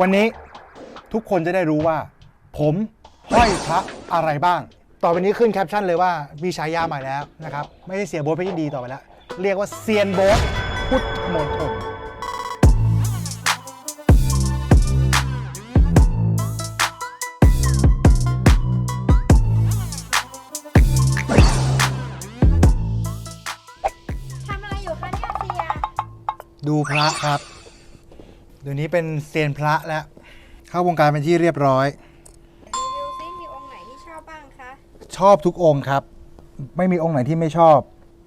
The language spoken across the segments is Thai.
วันนี้ทุกคนจะได้รู้ว่า ผมห้อยพระอะไรบ้าง ต่อไปนี้ขึ้นแคปชั่นเลยว่ามีฉายาใหม่แล้วนะครับ ไม่ใช่เสียโบ๊ทเพชรยินดีต่อไปแล้ว เรียกว่าเซียนโบ๊ทพุทธมนตรทำอะไรอยู่คะเนี่ยเสียดูพระครับ เดี๋ยวนี้เป็นเซียนพระแล้ว เข้าวงการเป็นที่เรียบร้อย รีวิวซิมีองค์ไหนที่ชอบบ้างคะ ชอบทุกองค์ครับ ไม่มีองค์ไหนที่ไม่ชอบ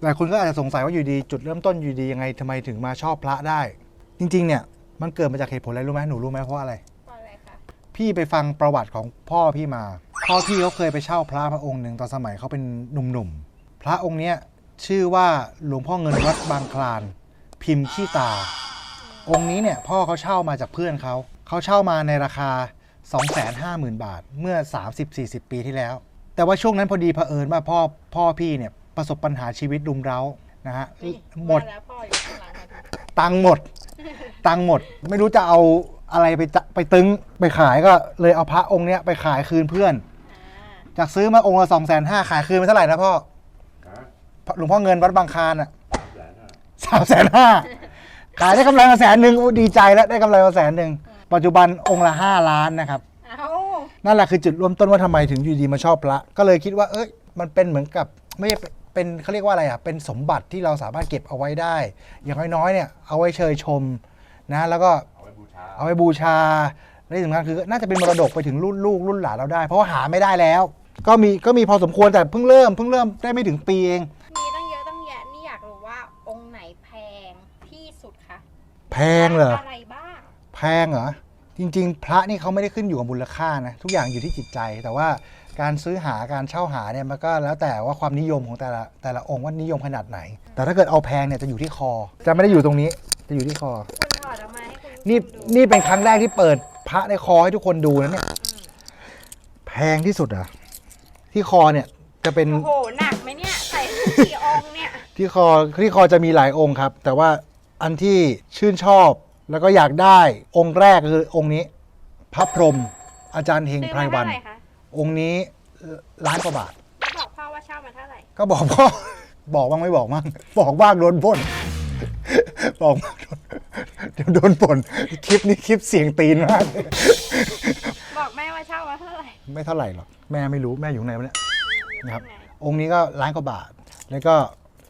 หลายคนก็อาจจะสงสัยว่าอยู่ดีจุดเริ่มต้นอยู่ดียังไงทำไมถึงมาชอบพระได้ จริง ๆ เนี่ย มันเกิดมาจากเหตุผลอะไรรู้ไหมหนูรู้ไหมเพราะอะไรเพราะอะไรคะพี่ไปฟังประวัติของพ่อพี่มา พ่อพี่เขาเคยไปเช่าพระมาองค์หนึ่งตอนสมัยเขาเป็นหนุ่มๆ พระองค์เนี้ยชื่อว่าหลวงพ่อเงินวัดบางคลาน พิมพ์ขี้ตา องค์นี้เนี่ยพ่อเขาเช่ามาจากเพื่อนเขา เขาเช่ามาในราคา 250,000 บาท เมื่อ 30-40 ปีที่แล้ว แต่ว่าช่วงนั้นพอดีเผอิญว่าพ่อพ่อพี่เนี่ยประสบปัญหาชีวิตรุมเร้านะฮะหมดว่าแล้วพ่ออยู่ข้างหลังค่ะตังค์หมด ตังค์หมด ไม่รู้จะเอาอะไรไปจะไปตึงไปขายก็เลยเอาพระองค์เนี้ยไปขายคืนเพื่อน อ่าจากซื้อมาองค์ละสองแสนห้าขายคืนไปเท่าไหร่นะพ่อหลวงพ่อเงินวัดบางคลานอะสามแสนห้า ขายได้กำไรมาแสนหนึ่งอู้ดีใจแล้วได้กำไรมาแสนหนึ่งปัจจุบันองค์ละห้าล้านนะครับ เอานั่นแหละคือจุดเริ่มต้นว่าทำไมถึงอยู่ดีมาชอบพระก็เลยคิดว่า เอ้ยมันเป็นเหมือนกับไม่ใช่เป็นเขาเรียกว่าอะไรอะเป็นสมบัติที่เราสามารถเก็บเอาไว้ได้ อย่างน้อยๆเนี่ยเอาไว้เชยชมนะ แล้วก็เอาไว้บูชา เอาไว้บูชาและที่สำคัญคือน่าจะเป็นมรดกไปถึงรุ่นลูกรุ่นหลานเราได้ เพราะว่าหาไม่ได้แล้ว ก็มีก็มีพอสมควรแต่เพิ่งเริ่มเพิ่งเริ่มได้ไม่ถึงปีเอง มีตั้งเยอะตั้งแยะนี่อยากรู้ว่าองค์ไหนแพงที่สุดคะ แพงเหรอ อะไรบ้าง แพงเหรอ จริง ๆ พระนี่เขาไม่ได้ขึ้นอยู่กับมูลค่านะ ทุกอย่างอยู่ที่จิตใจ แต่ว่าการซื้อหาการเช่าหาเนี่ยมันก็แล้วแต่ว่าความนิยมของแต่ละแต่ละองค์ว่านิยมขนาดไหน แต่ถ้าเกิดเอาแพงเนี่ยจะอยู่ที่คอ จะไม่ได้อยู่ตรงนี้ จะอยู่ที่คอ คุณถอดออกมาให้คุณผู้ชมนี่ดูนี่เป็นครั้งแรกที่เปิดพระในคอให้ทุกคนดูนะเนี่ยอืมแพงที่สุดอะที่คอเนี่ยจะเป็น โอ้โห หนักไหมเนี่ย ใส่กี่องค์เนี่ย ที่คอที่คอจะมีหลายองค์ครับ แต่ว่า อันที่ชื่นชอบแล้วก็อยากได้องค์แรกคือองค์นี้ พระพรหมอาจารย์เฮงซื้อไพรมาวัเท่านไหร่คะองค์นี้ล้านกว่าบาทแล้วบอกพ่อว่าเช่ามาเท่าไหร่ ก็บอกพ่อ บอกบ้างไม่บอกบ้างบอกบ้างโดนปล้นบอกบ้างโดนเดี๋ยวโดนปล้นคลิปนี้คลิปเสียงตีนมาก บอกแม่ว่าเช่ามาเท่าไหร่ ไม่เท่าไหร่หรอกแม่ไม่รู้แม่อยู่ไหนวะเนี่ยนะครับไงองค์นี้ก็ล้านกว่าบาท แล้วก็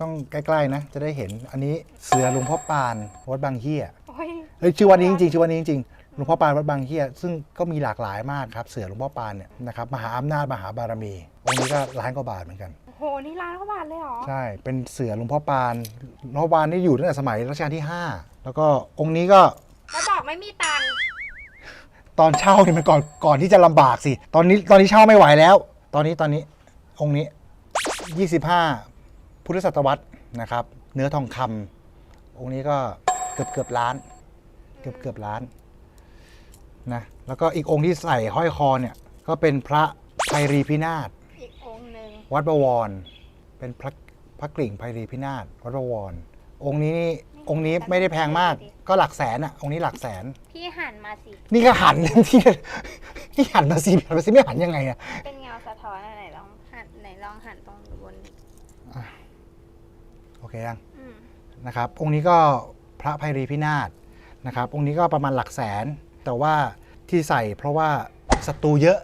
ต้องใกล้ๆนะ จะได้เห็นอันนี้เสือหลวงพ่อปานวัดบางเฮียโอ้ยเฮ้ยชื่อวันนี้จริงๆชื่อวันนี้จริงๆหลวงพ่อปานวัดบางเฮียซึ่งก็มีหลากหลายมากครับเสือหลวงพ่อปานเนี่ยนะครับมหาอำนาจมหาบารมีองค์นี้ก็ล้านกว่าบาทเหมือนกัน โอ้โห นี่ล้านกว่าบาทเลยเหรอ ใช่เป็นเสือหลวงพ่อปานหลวงพ่อปานนี่อยู่ตั้งแต่สมัยรัชกาลที่ 5 แล้วก็องค์นี้ก็แล้วบอกไม่มีตังค์ตอนเช่าเนี่ยมันก่อนก่อนที่จะลำบากสิ ตอนนี้ตอนนี้เช่าไม่ไหวแล้ว ตอนนี้ตอนนี้องค์นี้ 25 พุทธศตวรรษนะครับ เนื้อทองคำองค์นี้ก็เกือบเกือบล้าน เกือบเกือบล้านนะแล้วก็อีกองค์ที่ใส่ห้อยคอเนี่ยก็เป็นพระไพรีพินาศอีกองค์หนึ่งวัดบวร เป็นพระพระกริ่งไพรีพินาศวัดบวร องค์นี้นี่องค์นี้ไม่ได้แพงมาก ก็หลักแสนอะองค์นี้หลักแสน พี่หันมาสิ นี่ก็หัน ที่ที่หันมาสิหันมาสิไม่หันยังไงอะเป็นเงาสะท้อนอะไรลองหันไหนลองหันตรงบนโอเคยังอืมนะครับองค์นี้ก็พระไพรีพินาศนะครับองค์นี้ก็ประมาณหลักแสน แต่ว่าที่ใส่เพราะว่าศัตรูเยอะ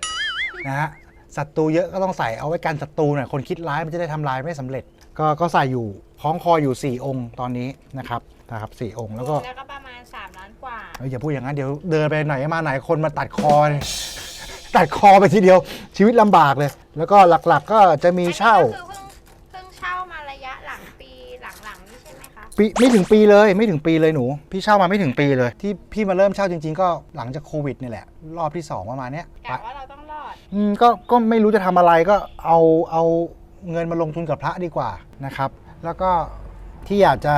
นะฮะศัตรูเยอะก็ต้องใส่เอาไว้กันศัตรูหน่อยคนคิดร้ายมันจะได้ทำร้ายไม่สำเร็จ ก็ก็ใส่อยู่คล้องคออยู่ 4 องค์ตอนนี้นะครับนะครับสองค์แล้วก็แล้วก็ประมาณ 3 ล้านกว่า เอ้ยอย่าพูดอย่างนั้นเดี๋ยวเดินไปไหนมาไหนคนมาตัดคอเนี่ยตัดคอไปทีเดียวชีวิตลำบากเลย แล้วก็หลักๆก็จะมีเช่า อันนี้ก็คือเพิ่งเพิ่งเช่ามา ระยะหลังปีหลังๆนี่ใช่ไหมคะ ปีไม่ถึงปีเลยไม่ถึงปีเลยหนู พี่เช่ามาไม่ถึงปีเลย ที่พี่มาเริ่มเช่าจริง ๆ ก็หลังจากโควิดนี่แหละ รอบที่2ประมาณเนี้ยกะว่าเราต้องรอด อืมก็ก็ไม่รู้จะทำอะไรก็เอาเอาเงินมาลงทุนกับพระดีกว่านะครับ แล้วก็ที่อยากจะ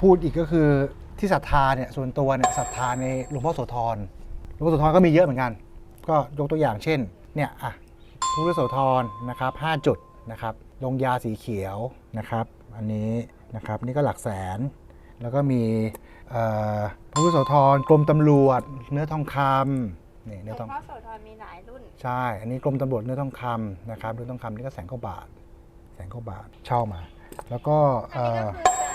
พูดอีกก็คือที่ศรัทธาเนี่ยส่วนตัวเนี่ยศรัทธาในหลวงพ่อโสธรหลวงพ่อโสธรก็มีเยอะเหมือนกัน ก็ยกตัวอย่างเช่นเนี่ยอะพระพุทธโสธรนะครับ5จุดนะครับ ลงยาสีเขียวนะครับ อันนี้นะครับนี่ก็หลักแสน แล้วก็มีเอ่อพระพุทธโสธรกรมตำรวจ เนื้อทองคำนี่หลเนื้อวงทองพ่อโสธรมีหลายรุ่น ใช่ อันนี้กรมตำรวจเนื้อทองคำนะครับเนื้อทองคำนี่ก็แสนกว่าบาท แสนกว่าบาทเช่ามา แล้วก็อันเอ่นี้อก็คือจะ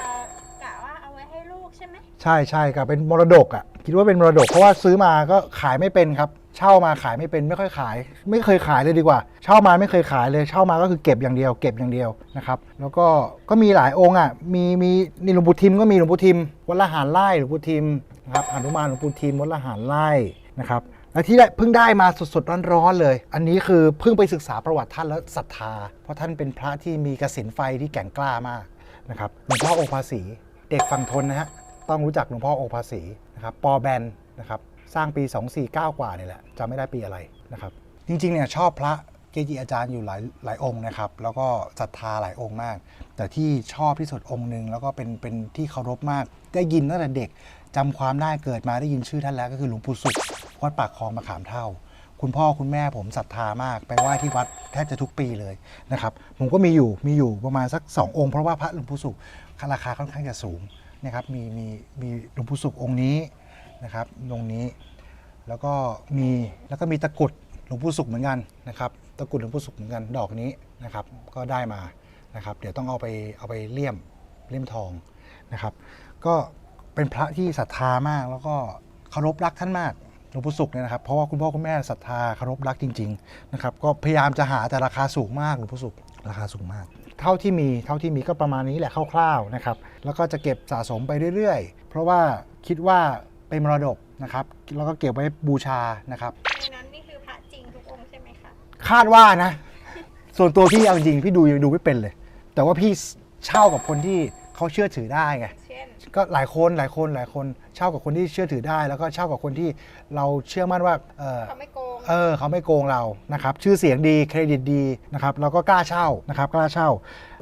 กะว่าเอาไว้ให้ลูกใช่ไหมใช่ใช่กับเป็นมรดกอะคิดว่าเป็นมรดกเพราะว่าซื้อมาก็ขายไม่เป็นครับ เช่ามาขายไม่เป็นไม่ค่อยขาย ไม่เคยขายเลยดีกว่า เช่ามาไม่เคยขายเลยเช่ามาก็คือเก็บอย่างเดียว เก็บอย่างเดียวนะครับแล้วก็ก็มีหลายองค์อะมีมีนี่หลวงปู่ทิมก็มีหลวงปู่ทิมวัดละหารไล่หลวงปู่ทิมนะครับหนุมานหลวงปู่ทิมวัดละหารไล่นะครับและที่ได้เพิ่งได้มาสดๆร้อนๆเลย อันนี้คือเพิ่งไปศึกษาประวัติท่านแล้วศรัทธา เพราะท่านเป็นพระที่มีกสินไฟที่แก่งกล้ามากนะครับหลวงพ่อโอภาสีเด็กฝั่งทนนะฮะต้องรู้จักหลวงพ่อโอภาสีนะครับปอแบนนะครับ สร้างปี 249 กว่าเนี่ยแหละจำไม่ได้ปีอะไรนะครับ จริงๆเนี่ยชอบพระเกจิอาจารย์อยู่หลายหลายองค์นะครับ แล้วก็ศรัทธาหลายองค์มาก แต่ที่ชอบที่สุดองค์หนึ่งแล้วก็เป็นเป็นที่เคารพมาก ได้ยินตั้งแต่เด็กจำความได้เกิดมาได้ยินชื่อท่านแล้วก็คือหลวงปู่สุขวัดปากคลองมะขามเท่า คุณพ่อคุณแม่ผมศรัทธามาก ไปไหว้ที่วัดแทบจะทุกปีเลยนะครับ ผมก็มีอยู่มีอยู่ประมาณสัก 2 องค์เพราะว่าพระหลวงปู่สุขราคาค่อนข้างจะสูงนะครับมีมีมีหลวงปู่สุของค์นี้ นะครับองนี้ แล้วก็มีแล้วก็มีตะกุดหลวงปู่สุขเหมือนกันนะครับตะกุดหลวงปู่สุขเหมือนกันดอกนี้นะครับ ก็ได้มานะครับ เดี๋ยวต้องเอาไปเอาไปเลี่ยมเลี่ยมทองนะครับ ก็เป็นพระที่ศรัทธามากแล้วก็เคารพรักท่านมากหลวงปู่สุขเนี่ยนะครับเพราะว่าคุณพ่อคุณแม่ศรัทธาเคารพรักจริงๆนะครับก็พยายามจะหาแต่ราคาสูงมากหลวงปู่สุขราคาสูงมาก เท่าที่มีเท่าที่มีก็ประมาณนี้แหละคร่าวๆนะครับแล้วก็จะเก็บสะสมไปเรื่อยๆ เพราะว่าคิดว่า เป็นมรดกนะครับแล้วก็เก็บไว้บูชานะครับในนั้นนี่คือพระจริงทุกองค์ใช่ไหมคะคาดว่านะ ส่วนตัวพี่เอาจริงๆพี่ดูยังดูไม่เป็นเลย แต่ว่าพี่เช่ากับคนที่เขาเชื่อถือได้ไง เช่น ก็หลายคนหลายคนหลายคนเช่ากับคนที่เชื่อถือได้ แล้วก็เช่ากับคนที่เราเชื่อมั่นว่าเออเขาไม่โกง เออเขาไม่โกงเรานะครับชื่อเสียงดีเครดิตดีนะครับเราก็กล้าเช่านะครับกล้าเช่า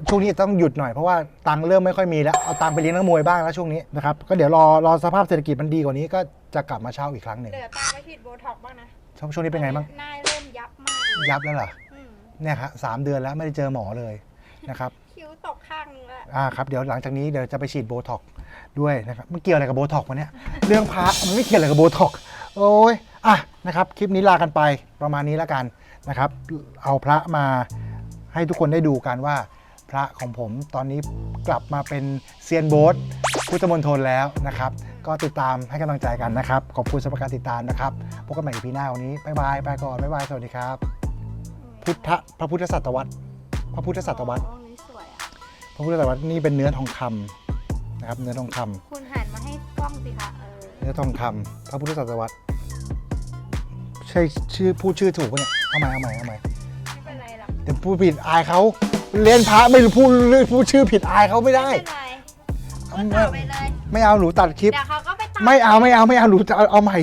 ช่วงนี้ต้องหยุดหน่อยเพราะว่าตังค์เริ่มไม่ค่อยมีแล้วเอาตังค์ไปเลี้ยงนักมวยบ้างแล้วช่วงนี้นะครับก็เดี๋ยวรอรอสภาพเศรษฐกิจมันดีกว่านี้ก็จะกลับมาเช่าอีกครั้งหนึ่งเหลือตามไปฉีดโบท็อกซ์บ้างนะช่วงช่วงนี้เป็นไงบ้างหน้าเริ่มยับมากเลยยับแล้วเหรออืมเนี่ยครับสามเดือนแล้วไม่ได้เจอหมอเลยนะครับคิ้วตกข้างนึงแล้วอ่าครับเดี๋ยวหลังจากนี้เดี๋ยวจะไปฉีดโบท็อกซ์ด้วยนะครับมันเกี่ยวอะไรกับโบท็อกซ์วะเนี่ยเรื่องพระมันไม่เกี่ยวอะไรกับโบท็อกซ์โอ้ย อะนะครับคลิปนี้ลากันไปประมาณนี้แล้วกันนะครับ เอาพระมาให้ทุกคนได้ดูกันว่า พระของผมตอนนี้กลับมาเป็นเซียนโบ๊ทพุทธมณฑลแล้วนะครับ ก็ติดตามให้กำลังใจกันนะครับ ขอบคุณสำหรับการติดตามนะครับพบกันใหม่อีพีหน้าวันนี้บ๊ายบายไปก่อนบ๊ายบายสวัสดีครับ พุทธพระพุทธศตวรรษพระพุทธศตวรรษองค์นี้สวยอะ พระพุทธศตวรรษนี่เป็นเนื้อทองคำนะครับ เนื้อทองคำคุณหันมาให้กล้องสิคะเออ เนื้อทองคำพระพุทธศตวรรษใช่ชื่อพูดชื่อถูกปะเนี่ยเอาใหม่เอาใหม่เอาใหม่ไม่เป็นไรหรอกแต่พูดผิดอายเขาเรียนพระไม่รู้พูดพูดชื่อผิดอายเขาไม่ได้ไม่เป็นไรพูดต่อไปเลยไม่เอาหนูตัดคลิป เดี๋ยวเขาก็ไปตามไม่เอาไม่เอาไม่เอาหนูจะเอาเอาใหม่